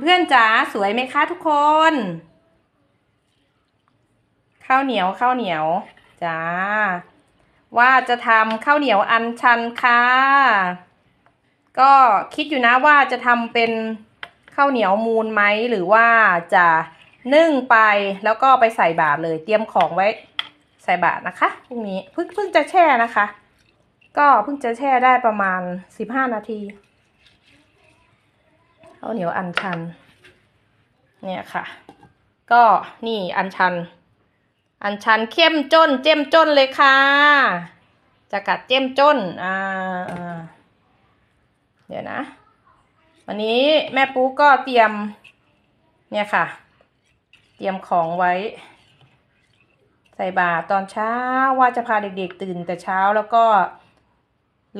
เพื่อนๆจ๋าสวยไหมคะทุกคน ข้าวเหนียวข้าวเหนียวจ้า ว่าจะทำข้าวเหนียวอันชันค่ะ ก็คิดอยู่นะว่าจะทำเป็นข้าวเหนียวมูนไหมหรือว่าจะนึ่งไปแล้วก็ไปใส่บาตรเลย เตรียมของไว้ใส่บาตรนะคะพรุ่งนี้เพิ่งเพิ่งจะแช่นะคะ ก็เพิ่งจะแช่ได้ประมาณสิบห้านาที ข้าวเหนียวอันชัน เนี่ยค่ะ ก็นี่อันชัน อันชันเข้มจนเจ้มจนเลยค่ะ จะกัดเจ้มจนอ่าเดี๋ยวนะ วันนี้แม่ปูก็เตรียม เนี่ยค่ะ เตรียมของไว้ ใส่บาตรตอนเช้าว่าจะพาเด็กๆตื่นแต่เช้าแล้วก็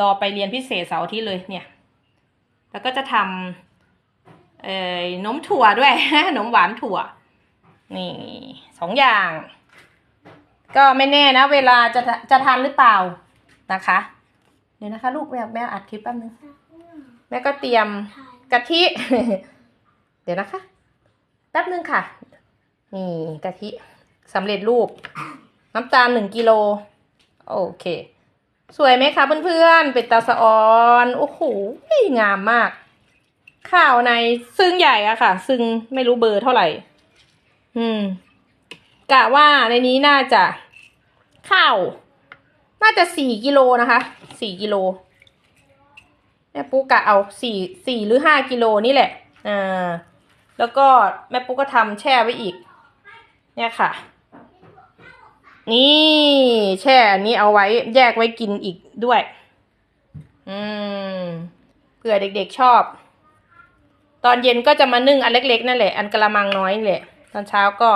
รอไปเรียนพิเศษเสาร์อาที่เลยเนี่ย แล้วก็จะทำ เอ่อนมถั่วด้วยนมหวานถั่ว นี่สองอย่าง ก็ไม่แน่นะ เวลาจะจะทานหรือเปล่านะคะ เดี๋ยวนะคะ ลูกแม่แม่อัดคลิปแป๊บนึงแม่ก็เตรียมกะทิ เดี๋ยวนะคะ แป๊บนึงค่ะ นี่กะทิสำเร็จรูป น้ำตาลหนึ่งกิโล โอเค สวยไหมคะเพื่อนๆ เป็ดตาสะออน โอ้โห งามมาก ข้าวในซึ่งใหญ่อะค่ะ ซึ่งไม่รู้เบอร์เท่าไหร่ อืม กะว่าในนี้น่าจะข้าว น่าจะสี่กิโลนะคะ สี่กิโลแม่ปุ๊กกะเอาสี่สี่หรือห้ากิโลนี่แหละ อ่า แล้วก็แม่ปุ๊กก็ทำแช่ไว้อีก เนี่ยค่ะ นี่แช่อันนี้เอาไว้แยกไว้กินอีกด้วย อืมเผื่อเด็กๆชอบ ตอนเย็นก็จะมานึ่งอันเล็ก ๆ นั่นแหละ อันกระมังน้อยนี่แหละ ตอนเช้าก็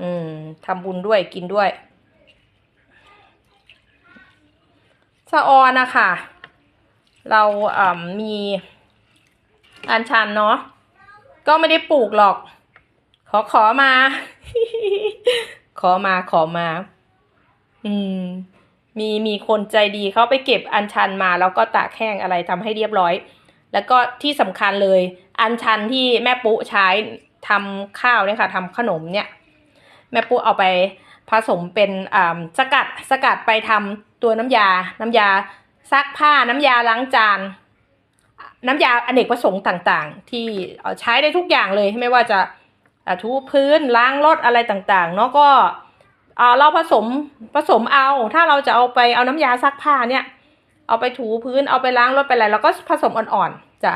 อืมทำบุญด้วยกินด้วยสะออนนะคะ เราอ่ามีอันชันเนาะ ก็ไม่ได้ปลูกหรอก ขอขอมา ขอมาขอมา อืม มีมีคนใจดีเขาไปเก็บอัญชันมา แล้วก็ตากแห้งอะไรทำให้เรียบร้อย แล้วก็ที่สำคัญเลย อัญชันที่แม่ปุ๊ใช้ทำข้าวเนี่ยค่ะทำขนมเนี่ยแม่ปุ๊เอาไปผสมเป็นสกัดสกัดไปทำตัวน้ำยา น้ำยาซักผ้าน้ำยาล้างจาน น้ำยาอเนกประสงค์ต่างๆ ที่ใช้ได้ทุกอย่างเลยไม่ว่าจะอ่าถูพื้นล้างรถอะไรต่างๆเนาะก็เราผสมผสมเอาถ้าเราจะเอาไปเอาน้ำยาซักผ้าเนี่ย เอาไปถูพื้นเอาไปล้างรถไปอะไรเราก็ผสมอ่อนๆจ้ะ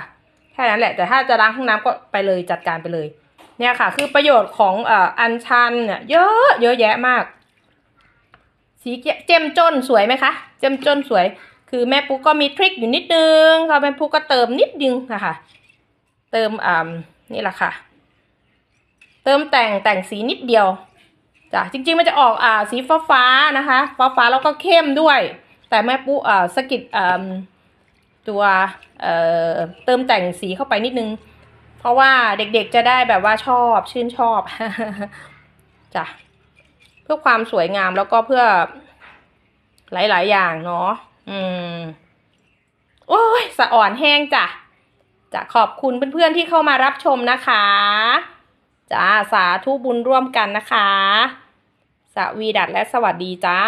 แค่นั้นแหละ แต่ถ้าจะล้างห้องน้ำก็ไปเลยจัดการไปเลย เนี่ยค่ะ คือประโยชน์ของเอ่ออัญชันเนี่ยเยอะเยอะแยะมาก สีเจ้มจนสวยไหมคะ เจ้มจนสวย คือแม่ปุ๊กก็มีทริคอยู่นิดนึงค่ะแม่ปุ๊กก็เติมนิดนึงนะคะเติมอ่านี่แหละค่ะ เติมแต่งแต่งสีนิดเดียวจ้ะจริงๆมันจะออกอ่าสีฟ้าฟ้าๆนะคะ ฟ้าฟ้าๆแล้วก็เข้มด้วย แต่แม่ปุ๊อ่าสกิดอ่าตัวเอ่อเติมแต่งสีเข้าไปนิดนึง เพราะว่าเด็กๆจะได้แบบว่าชอบชื่นชอบจ้ะเพื่อความสวยงามแล้วก็เพื่อหลายๆอย่างเนาะอืมโอ้ยสะอ่อนแห้งจ้ะจะขอบคุณเพื่อนๆที่เข้ามารับชมนะคะจ้าสาธุบุญร่วมกันนะคะ สวีดัตและสวัสดีจ้า